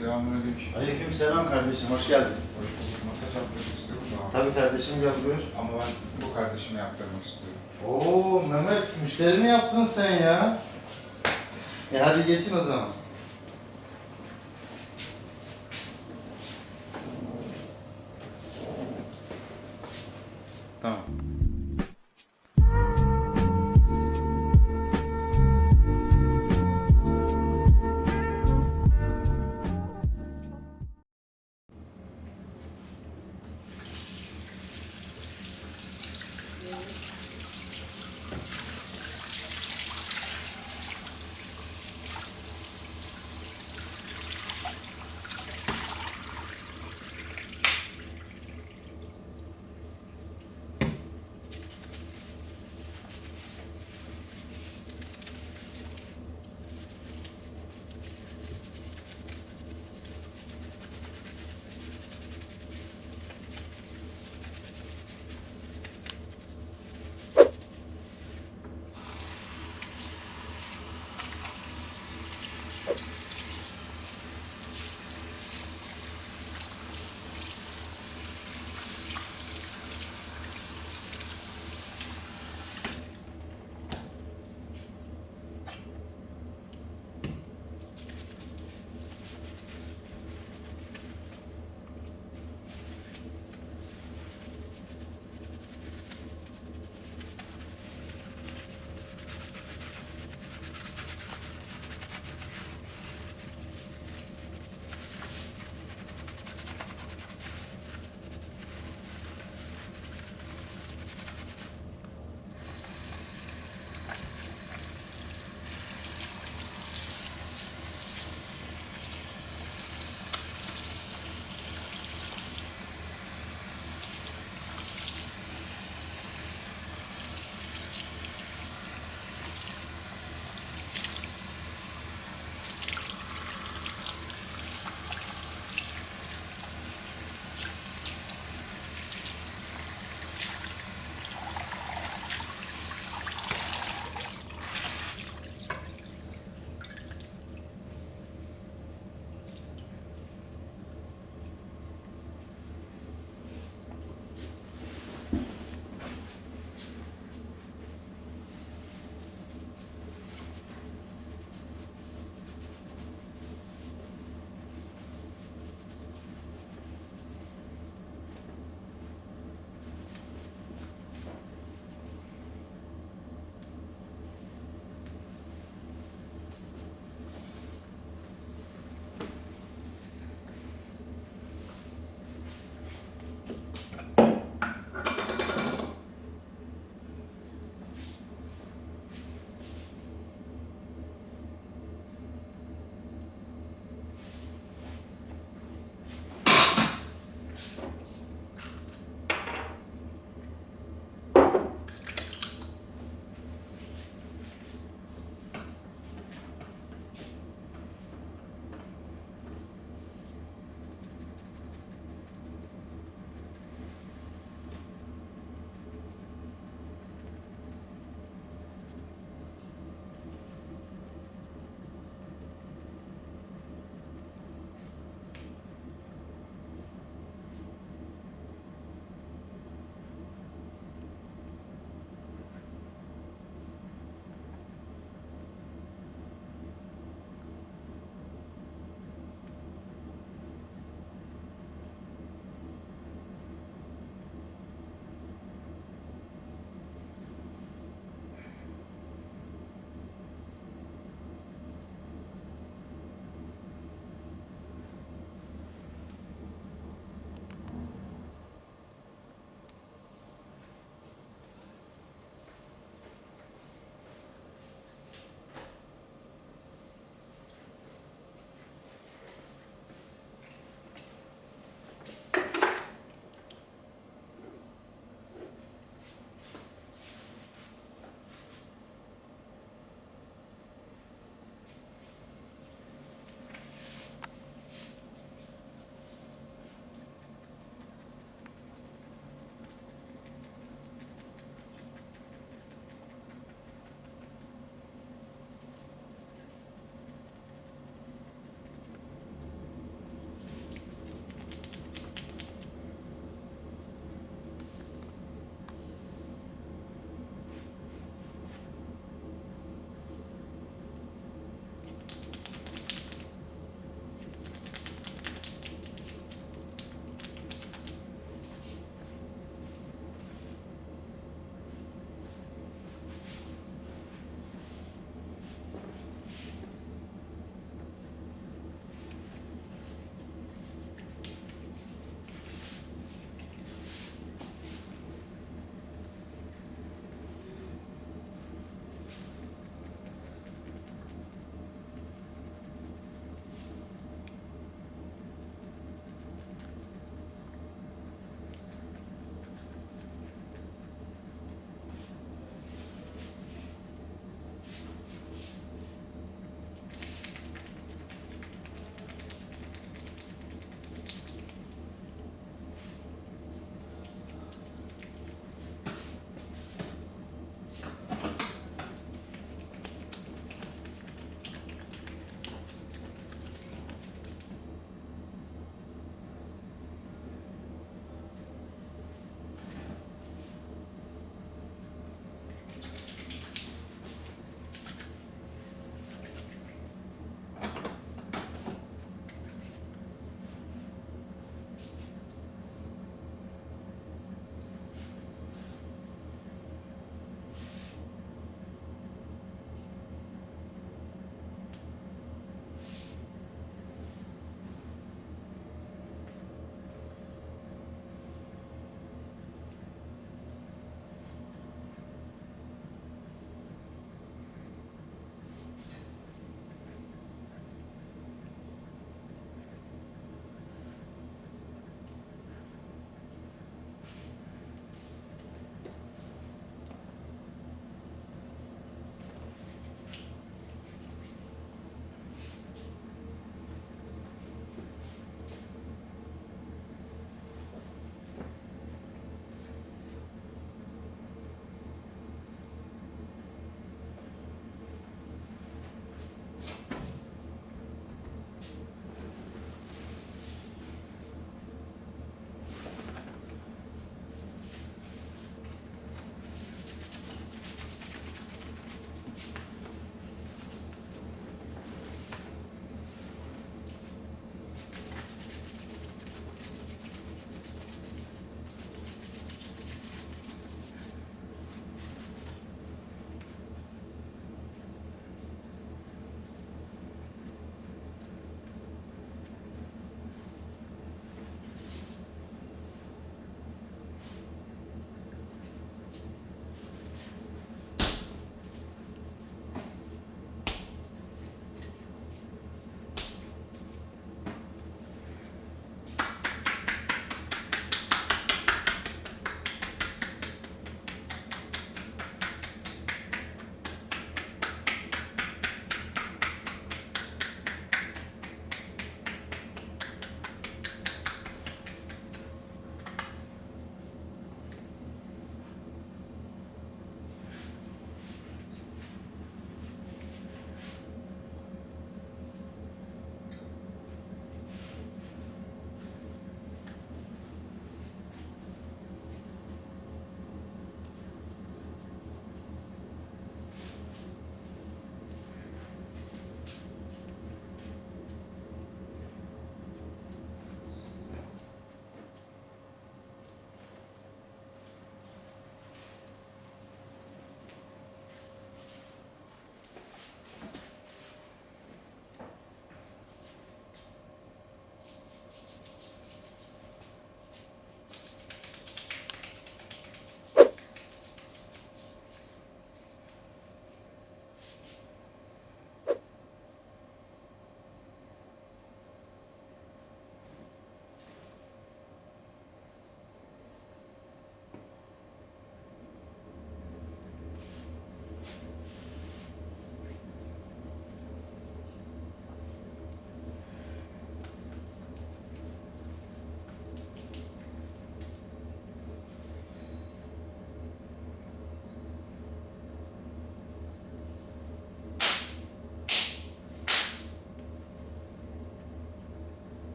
Selamünaleyküm. Aleyküm selam kardeşim, hoş geldin. Hoş bulduk. Masaj yaptırmak istiyorum da. Tabii kardeşim gel buyur. Ama ben bu kardeşime yaptırmak istiyorum. Oo Mehmet, müşteri mi yaptın sen ya? E hadi geçin o zaman.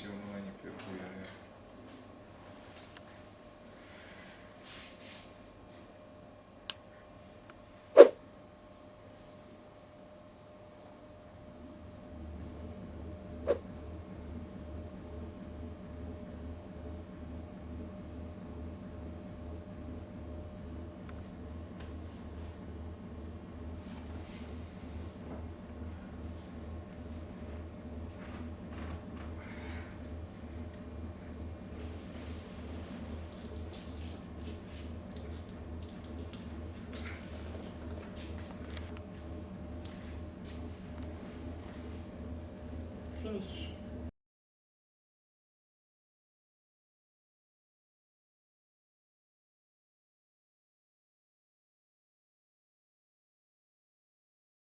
Joe Moy. noite.